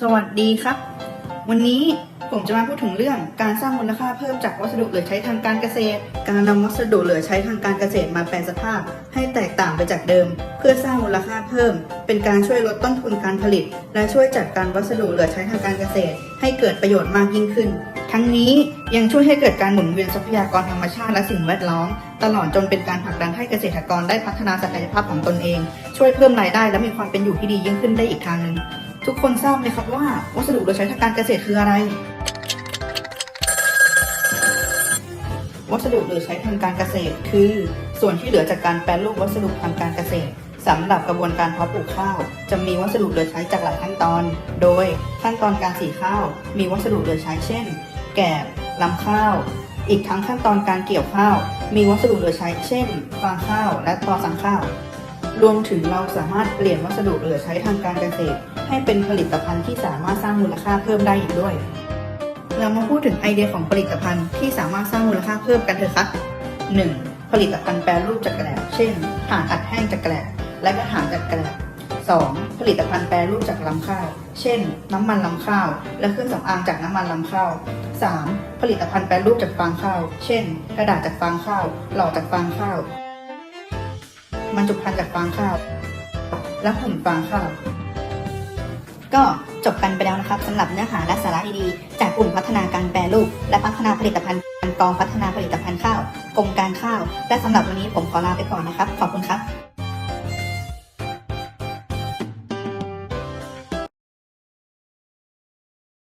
สวัสดีครับ วันนี้ผมจะมาพูดถึงเรื่องการสร้างมูลค่าเพิ่มจากวัสดุเหลือใช้ทางการเกษตร การนำวัสดุเหลือใช้ทางการเกษตรมาแปลสภาพ ให้แตกต่างไปจากเดิม เพื่อสร้างมูลค่าเพิ่ม เป็นการช่วยลดต้นทุนการผลิต และช่วยจัดการวัสดุเหลือใช้ทางการเกษตร ให้เกิดประโยชน์มากยิ่งขึ้น ทั้งนี้ยังช่วยให้เกิดการหมุนเวียนทรัพยากรธรรมชาติและสิ่งแวดล้อม ตลอดจนเป็นการผลักดันให้เกษตรกรได้พัฒนาศักยภาพของตนเอง ช่วยเพิ่มรายได้และมีความเป็นอยู่ที่ดียิ่งขึ้นได้อีกทางหนึ่ง ทุกคนทราบไหมครับว่า วัสดุเหลือใช้ทางการเกษตรคืออะไร วัสดุเหลือใช้ทางการเกษตร คือ ส่วนที่เหลือจากการแปรรูปวัสดุทางการเกษตรสำหรับกระบวนการเพาะปลูกข้าว จะมีวัสดุเหลือใช้จากหลายขั้นตอน โดยขั้นตอนการสีข้าว มีวัสดุเหลือใช้เช่น แกบลำข้าว อีกทั้งขั้นตอนการเกี่ยวข้าว มีวัสดุเหลือใช้เช่นฟางข้าว และตอสังข้าว รวมถึงเราสามารถเปลี่ยนวัสดุเหลือใช้ทางการเกษตร ให้เป็นผลิตภัณฑ์ที่สามารถสร้างมูลค่าเพิ่มได้อีกด้วย เรามาพูดถึงไอเดียของผลิตภัณฑ์ที่สามารถสร้างมูลค่าเพิ่มกันเถอะครับ 1. ผลิตภัณฑ์แปรรูปจากแกลบเช่นถ่านอัดแห้งจากแกลบและกระถางจากแกลบ 2. ผลิตภัณฑ์แปรรูปจากลำข้าว เช่น น้ำมันลำข้าว และเครื่องสำอางจากน้ำมันลำข้าว 3. ผลิตภัณฑ์แปรรูปจากฟางข้าว เช่น กระดาษจากฟางข้าว หล่อจากฟางข้าว บรรจุภัณฑ์จากฟางข้าว และหุ่นฟางข้าว ก็จบกันไปแล้วนะครับสำหรับเนื้อหาและสาระดีๆจากกลุ่มพัฒนาการแปรรูป และพัฒนาผลิตภัณฑ์กองพัฒนาผลิตภัณฑ์ข้าวกรมการข้าว และสำหรับวันนี้ผมขอลาไปก่อนนะครับ ขอบคุณครับ